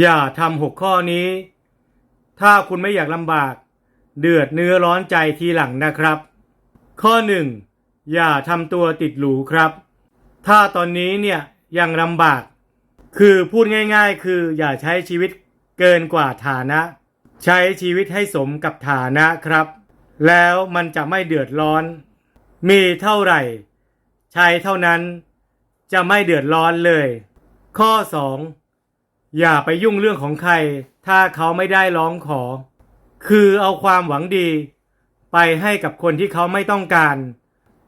อย่าทำหกข้อนี้ ถ้าคุณไม่อยากลำบาก เดือดเนื้อร้อนใจทีหลังนะครับ ข้อหนึ่งอย่าทำตัวติดหรูครับ ถ้าตอนนี้เนี่ยยังลำบาก คือพูดง่าย ๆ คืออย่าใช้ชีวิตเกินกว่าฐานะ ใช้ชีวิตให้สมกับฐานะครับ แล้วมันจะไม่เดือดร้อน มีเท่าไหร่ ใช้เท่านั้น จะไม่เดือดร้อนเลย ข้อ 2 อย่าไปยุ่งเรื่องของใคร ถ้าเขาไม่ได้ร้องขอ คือเอาความหวังดี ไปให้กับคนที่เขาไม่ต้องการ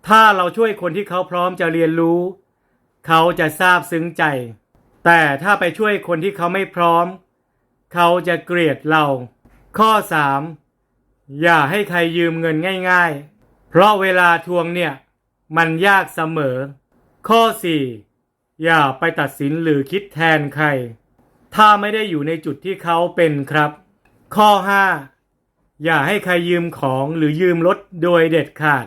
ถ้าเราช่วยคนที่เขาพร้อมจะเรียนรู้ เขาจะซาบซึ้งใจ แต่ถ้าไปช่วยคนที่เขาไม่พร้อม เขาจะเกลียดเรา ข้อ 3 อย่าให้ใครยืมเงินง่ายๆ เพราะเวลาทวงเนี่ย มันยากเสมอ ข้อ 4 อย่าไปตัดสินหรือคิดแทนใคร ถ้าไม่ได้อยู่ในจุดที่เขาเป็นครับ ข้อ 5 อย่าให้ใครยืมของหรือยืมรถโดยเด็ดขาด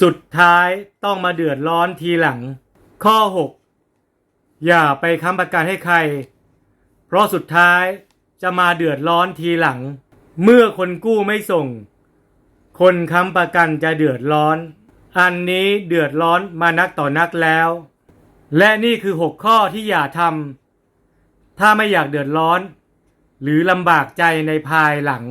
สุดท้ายต้องมาเดือดร้อนทีหลัง ข้อ 6 อย่าไปค้ำประกันให้ใคร เพราะสุดท้ายจะมาเดือดร้อนทีหลัง เมื่อคนกู้ไม่ส่ง คนค้ำประกันจะเดือดร้อน อันนี้เดือดร้อนมานักต่อนักแล้ว และนี่คือ 6 ข้อที่อย่าทำ ถ้าไม่อยากเดือดร้อน หรือลำบากใจในภายหลัง